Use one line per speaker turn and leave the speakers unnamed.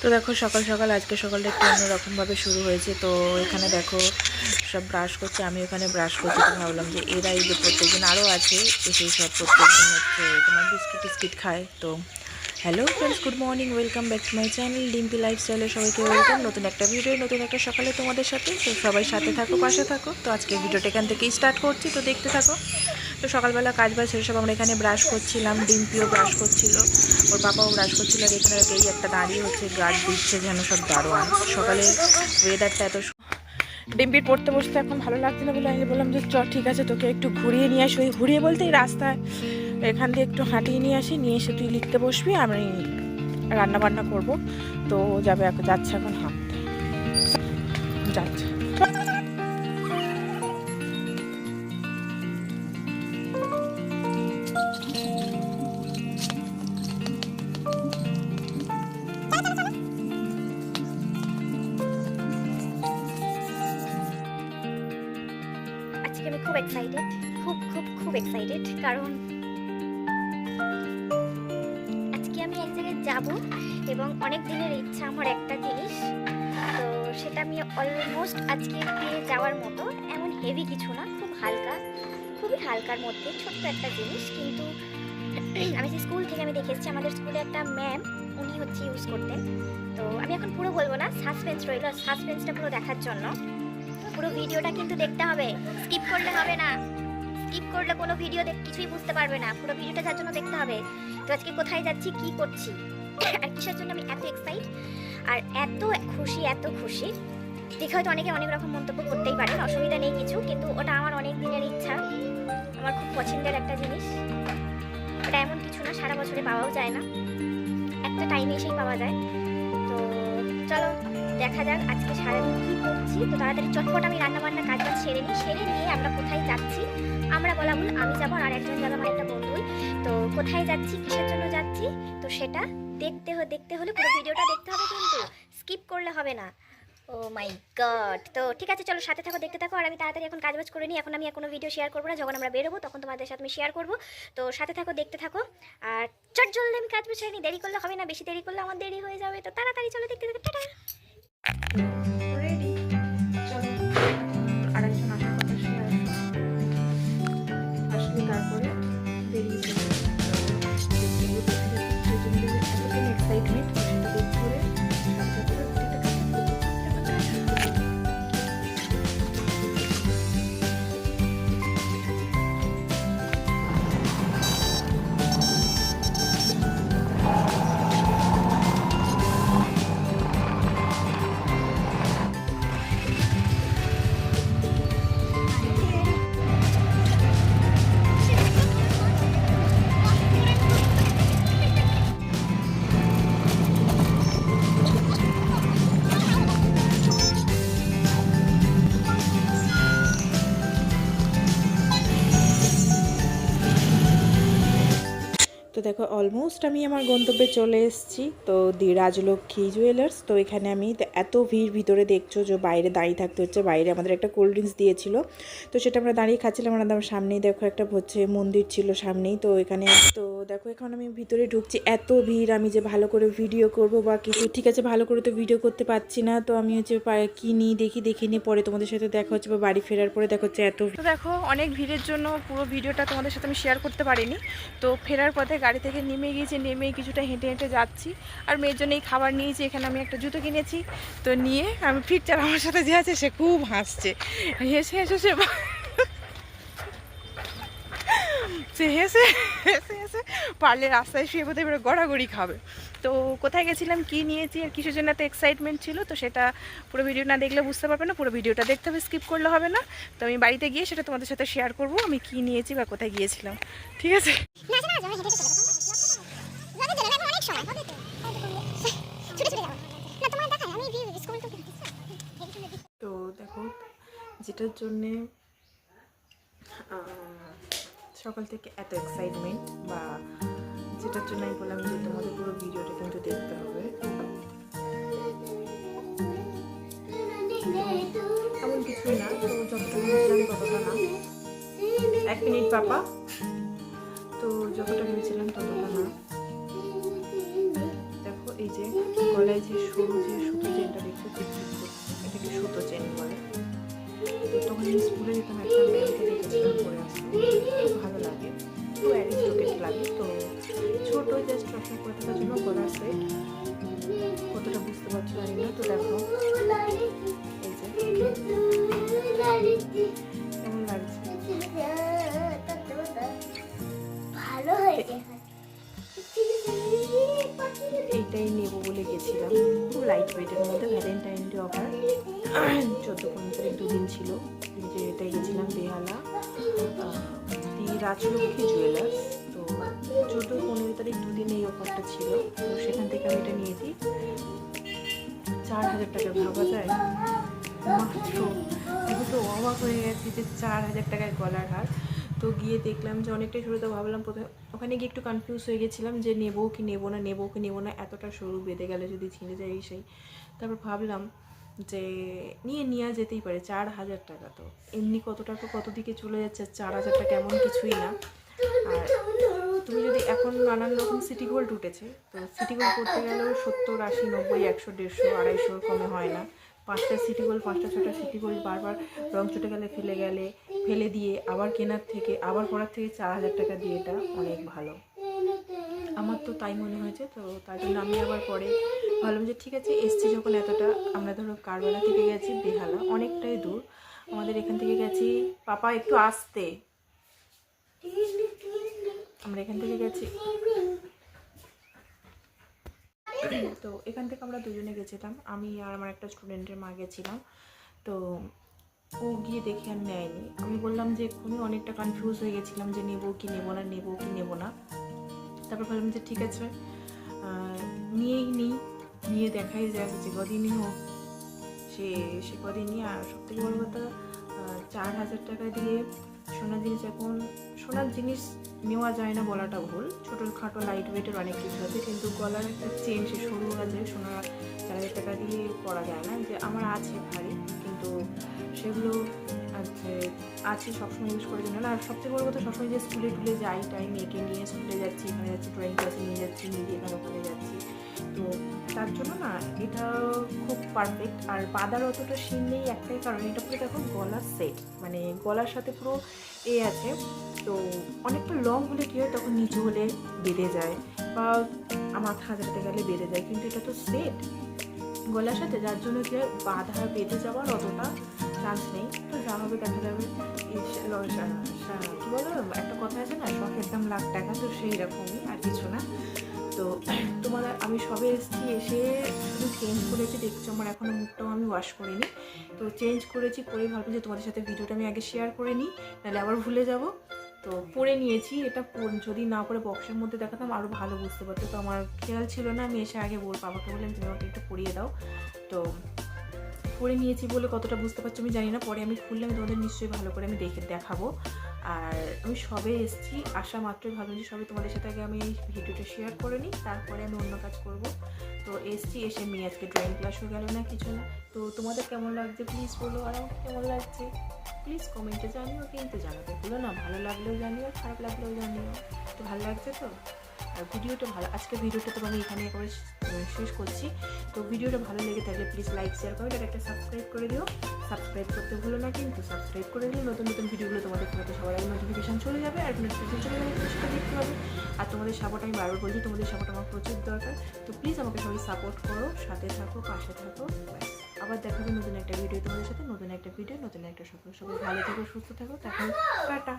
তো দেখো, সকাল সকাল, আজকে সকালটা একটু অন্যরকমভাবে শুরু হয়েছে। তো এখানে দেখো, সব ব্রাশ করছে, আমি ওখানে ব্রাশ করছি, তো ভাবলাম যে এরা এই যে প্রত্যেকদিন আরও আছে এসে সব প্রত্যেকদিন হচ্ছে তোমার বিস্কিট টিস্কিট খায়। তো hello friends good morning welcome back to my channel Dimpi লাইফস্টাইলে সবাইকে ওয়েলকাম নতুন একটা ভিডিও নতুন একটা সকালে তোমাদের সাথে, তো সবাই সাথে থাকো, পাশে থাকো। তো আজকে ভিডিওটা এখান থেকেই স্টার্ট করছি, তো দেখতে থাকো। তো সকালবেলা কাজ বাজ শেষ সব আমরা এখানে ব্রাশ করছিলাম ডিম্পিও ব্রাশ করছিল। ওর বাবাও ব্রাশ করছিল, আর এখানে এই একটা দাঁড়িয়ে হচ্ছে গার্ড দিচ্ছে যেন সব দারোয়ান। সকালে ওয়েদারটা এত ডিম্পির পড়তে বসতে এখন ভালো লাগছে না বলে আমি বললাম যে চ ঠিক আছে, তোকে একটু ঘুরিয়ে নিয়ে আসি। ওই ঘুরিয়ে বলতেই রাস্তায় এখান দিয়ে একটু হাঁটিয়ে নিয়ে আসি, নিয়ে এসে তুই লিখতে বসবি, আমি রান্না বান্না করব। তো যাবে, যাচ্ছে এখন হাঁটতে। যাচ্ছে।
কারণ আজকে আমি এক জায়গায় যাব এবং অনেক দিনের ইচ্ছা আমার একটা জিনিস। তো সেটা আমি অলমোস্ট আজকে পেয়ে যাওয়ার মতো। এমন হেভি কিছু না, খুব হালকা, খুবই হালকার মধ্যে ছোট্ট একটা জিনিস। কিন্তু আমি যে স্কুল থেকে আমি দেখেছি আমাদের স্কুলে একটা ম্যাম উনি হচ্ছে ইউজ করতেন। তো আমি এখন পুরো বলব না সাসপেন্স রইল। সাসপেন্সটা পুরো দেখার জন্য। পুরো ভিডিওটা কিন্তু দেখতে হবে স্কিপ করলে হবে না। স্কিপ করলে কোনো ভিডিও কিছুই বুঝতে পারবে না। পুরো ভিডিওটা যার জন্য দেখতে হবে। তো আজকে কোথায় যাচ্ছি, কি করছি? আর কিসের জন্য আমি এত এক্সাইট আর এত খুশি এত খুশি। দেখে হয়তো অনেকে অনেক রকম মন্তব্য করতেই পারেন, অসুবিধা নেই কিছু, কিন্তু ওটা আমার অনেক দিনের ইচ্ছা। আমার খুব পছন্দের একটা জিনিস। ওটা এমন কিছু না, সারা বছরে পাওয়াও যায় না। একটা টাইমে এসেই পাওয়া যায়। দেখা যাক আজকে সারাদিন কি করছি। তো তাড়াতাড়ি চটপট আমি রান্না বান্না কাজ বাজ সেরে নিই সেরে নিয়ে আমরা কোথায় যাচ্ছি? আমরা বলা ভুল, আমি যাব আর একজন যাবে আমার একটা বন্ধুই। তো কোথায় যাচ্ছি, কিসের জন্য যাচ্ছি? তো সেটা দেখতে দেখতে হলে পুরো ভিডিওটা দেখতে হবে কিন্তু, স্কিপ করলে হবে না। Oh my God. তো ঠিক আছে, চলো সাথে থাকো, দেখতে থাকো। আর আমি তাড়াতাড়ি এখন কাজবাজ করে নিই। এখন আমি কোনো ভিডিও শেয়ার করব না। যখন আমরা বেরোবো, তখন তোমাদের সাথে আমি শেয়ার করব। তো সাথে থাকো, দেখতে থাকো। আর চট জলদি আমি কাজ বাজ নিই। দেরি করলে হবে না, বেশি দেরি করলে আমার দেরি হয়ে যাবে। তো তাড়াতাড়ি চলো, দেখতে থাকো। টাটা।
Thank you. দেখো অলমোস্ট আমি আমার গন্তব্যে চলে এসেছি। তো দি রাজলক্ষ্মী জুয়েলার্স তো এখানে আমি এত ভিড় ভিতরে দেখছ যে বাইরে দাঁড়িয়ে থাকতে হচ্ছে, বাইরে আমাদের একটা কোল্ড ড্রিঙ্কস দিয়েছিল। তো সেটা আমরা দাঁড়িয়ে খাচ্ছিলাম আমার সামনেই দেখো একটা হচ্ছে মন্দির ছিল সামনেই। তো এখানে তো দেখো এখন আমি ভিতরে ঢুকছি, এত ভিড়, আমি যে ভালো করে ভিডিও করব বা কিছু, ঠিক আছে, ভালো করে তো ভিডিও করতে পারছি না। তো আমি হচ্ছে কিনি দেখি দেখিনি পরে তোমাদের সাথে দেখা হচ্ছে বা বাড়ি ফেরার পরে দেখা হচ্ছে এত দেখো, অনেক ভিড়ের জন্য পুরো ভিডিওটা তোমাদের সাথে আমি শেয়ার করতে পারিনি। তো ফেরার পথে গাড়ি থেকে নেমে গিয়েছি নেমে কিছুটা হেঁটে হেঁটে যাচ্ছি। আর মেয়ের জন্য এই খাবার নিয়েছি, এখানে আমি একটা জুতো কিনেছি। তো নিয়ে আমি ফিরচার আমার সাথে যে আছে, সে খুব হাসছে। হেসে হেসে সে সে হেসে হেসে হেসে পারলে রাস্তায় শুয়ে এবারে গড়াগড়ি খাবে। তো কোথায় গেছিলাম, কি নিয়েছি আর কিসের জন্য এত এক্সাইটমেন্ট ছিল? তো সেটা পুরো ভিডিও না দেখলে বুঝতে পারবে না, পুরো ভিডিওটা দেখতে হবে স্কিপ করলে হবে না। তো আমি বাড়িতে গিয়ে সেটা তোমাদের সাথে শেয়ার করব, আমি কি নিয়েছি বা কোথায় গিয়েছিলাম। ঠিক আছে?
তো
দেখো, যেটার জন্যে সকাল থেকে এত এক্সাইটমেন্ট বা যেটার জন্য আমি বললাম যে তোমাদের পুরো ভিডিওটা কিন্তু দেখতে হবে। এমন কিছুই না, তো যতটা ভেবেছিলাম ততটা না। এক মিনিট, পাপা। তো যতটা ভেবেছিলাম ততটা না। দেখো, এই যে গলায় যে সরু যে সুতো চেনটা দেখতে এটাকে সুতো চেন বলে। তো তখন আমি স্কুলে যেতাম, একটা ম্যামকে দেখেছিলাম পরে আসতে। ভালো লাগে। খুব অ্যারিস্টোকেট লাগে, তো ছোট জাস্ট করে থাকার জন্য গলার সেট কতটা বুঝতে পারছ জানি না তো দেখো। কেমন লাগছে?
ভালো হয়েছে।
এইটাই নেব বলে গেছিলাম। খুব লাইট ওয়েটের মধ্যে ভ্যালেন্টাইন ডে অফার চোদ্দ পনেরো দুদিন ছিল। যে এটাই গেছিলাম বেহালা। দি রাজলক্ষ্মী জুয়েলার্স চোদ্দ পনেরো তারিখ দুদিন এই অফারটা ছিল। তো সেখান থেকে আমি এটা নিয়ে দিই চার হাজার টাকা ভাবা যায়। মাত্র। আমি তো অবাক হয়ে গেছি যে চার হাজার টাকায় গলার হার। তো গিয়ে দেখলাম যে অনেকটাই সরু তো ভাবলাম প্রথমে ওখানে গিয়ে একটু কনফিউজ হয়ে গেছিলাম যে নেব কি নেব না, নেব কি নেব না, এতটা সরু বেঁধে গেলে যদি ছিঁড়ে যায় সেই। তারপর ভাবলাম যে নিয়ে নেওয়া যেতেই পারে, চার হাজার টাকা তো। এমনি কত টাকা কত দিকে চলে যাচ্ছে চার হাজার টাকা এমন কিছুই না। আর তুমি যদি এখন নানান রকম সিটি গোল্ড উঠেছে, তো সিটি গোল্ড করতে গেলেও সত্তর, আশি, নব্বই, একশো, দেড়শো, আড়াইশোর কমে হয় না। পাঁচটা সিটি গোল্ড পাঁচটা ছটা সিটি গোল্ড বারবার রং চটে গেলে, ফেলে গেলে, ফেলে দিয়ে আবার কেনার থেকে, আবার করার থেকে চার হাজার টাকা দিয়ে এটা অনেক ভালো। আমার তো তাই মনে হয়েছে, তো তার জন্য আমি আবার পরে ভাবলাম যে ঠিক আছে, এসছি যখন এতটা, আমরা ধরো কারবেলা থেকে গেছি, বেহালা, অনেকটাই দূর। আমাদের এখান থেকে গেছি, পাপা একটু আসতে। আমরা এখান থেকে গেছি। তো এখান থেকে আমরা দুজনে গেছিলাম। আমি আর আমার একটা স্টুডেন্টের মা গেছিলাম। তো ও গিয়ে দেখে আর নেয়নি। আমি বললাম যে এক্ষুনি অনেকটা কনফিউজ হয়ে গেছিলাম যে নেব কি নেব না, নেব কি নেব না। তারপর ভাবলাম যে, ঠিক আছে নিয়েই নিই। নিয়ে দেখাই যাক যে কদিনই হোক। সে সে কদিনই আর সব থেকে বড় কথা চার হাজার টাকা দিয়ে সোনার জিনিস এখন, সোনার জিনিস নেওয়া যায় না বলাটা ভুল। ছোটো খাটো লাইট ওয়েটের অনেক কিছু আছে, কিন্তু গলার একটা চেন সে সরু আছে, সোনা চার হাজার টাকা দিয়ে করা যায় না। যে আমার আছে ভারী, কিন্তু সেগুলো আছে আছে সবসময় ইউজ করার জন্য না। আর সবচেয়ে বড় কথা, সবসময় যে স্কুলে টুলে যাই টাই মেয়েকে নিয়ে স্কুলে যাচ্ছি, এখানে যাচ্ছি ড্রয়িং ক্লাসে নিয়ে যাচ্ছি নিয়ে দিয়ে এখানে ওখানে যাচ্ছি। তো তার জন্য না এটা খুব পারফেক্ট আর বাদার অতটা সিন নেই একটাই কারণ, এটা পুরো দেখো গলার সেট মানে গলার সাথে পুরো এ আছে। তো অনেকটা লং হলে কী হয়, তখন নিচু হলে বেঁধে যায় বা মাথা হাজারতে গেলে বেঁধে যায়, কিন্তু এটা তো সেট গলার সাথে, যার জন্য কি হয়, বাঁধা বেঁধে যাওয়ার অতটা চান্স নেই। তো যা হবে দেখা যাবে। সা- বলো একটা কথা আছে না, শখের দাম লাখ টাকা, তো সেই রকমই আর কিছু না। তো তোমার আমি সবে এসেছি, এসে শুধু চেঞ্জ করেছি, দেখছ আমার এখনও মুখটাও আমি ওয়াশ করিনি। তো চেঞ্জ করেছি পরে ভাবলাম যে তোমাদের সাথে ভিডিওটা আমি আগে শেয়ার করে নিই, নাহলে আবার ভুলে যাব। তো পরে নিয়েছি, এটা যদি না পরে বক্সের মধ্যে দেখাতাম আরও ভালো বুঝতে পারতো। তো আমার খেয়াল ছিল না, আমি এসে আগে বল বাবাকে বললাম তুমি আমাকে একটু পরিয়ে দাও। তো পরে নিয়েছি বলে কতটা বুঝতে পারছ আমি জানি না, পরে আমি খুললে আমি তোমাদের নিশ্চয়ই ভালো করে আমি দেখে দেখাবো। আর আমি সবে এসেছি আসা মাত্রই ভাবলাম যে সবে তোমাদের সাথে আগে আমি ভিডিওটা শেয়ার করে নিই, তারপরে আমি অন্য কাজ করব। তো এসছি, এসে মেয়ে আজকে ড্রয়িং ক্লাস হয়ে গেল না কিছু না। তো তোমাদের কেমন লাগছে প্লিজ বলো, আর আমাকে কেমন লাগছে? প্লিজ কমেন্টে জানিও, কিন্তু জানাতে বলো না, ভালো লাগলেও জানিও, খারাপ লাগলেও জানিও। তো ভালো লাগছে তো? ভিডিওটা ভালো আজকে ভিডিওটা তো আমি এখানে একেবারে শ- শেষ করছি। তো ভিডিওটা ভালো লেগে থাকলে প্লিজ লাইক শেয়ার কমেন্ট আর একটা সাবস্ক্রাইব করে দিও। সাবস্ক্রাইব করতে ভুলো না কিন্তু সাবস্ক্রাইব করে দিলে নতুন নতুন ভিডিওগুলো তোমাদের ফোনে সবার আগে নোটিফিকেশন চলে যাবে আর নোটিফিকেশন চলে গেলে সেটা দেখতে পাবে। আর তোমাদের সাপোর্ট আমি বারবার বলছি, তোমাদের সাপোর্ট আমার প্রচুর দরকার। তো প্লিজ আমাকে সবাই সাপোর্ট করো, সাথে থাকো, পাশে থাকো আবার দেখা হবে নতুন একটা ভিডিও তোমাদের সাথে, নতুন একটা ভিডিও নতুন একটা সফল সবাই ভালো থাকো, সুস্থ থাকো তখন টাটা।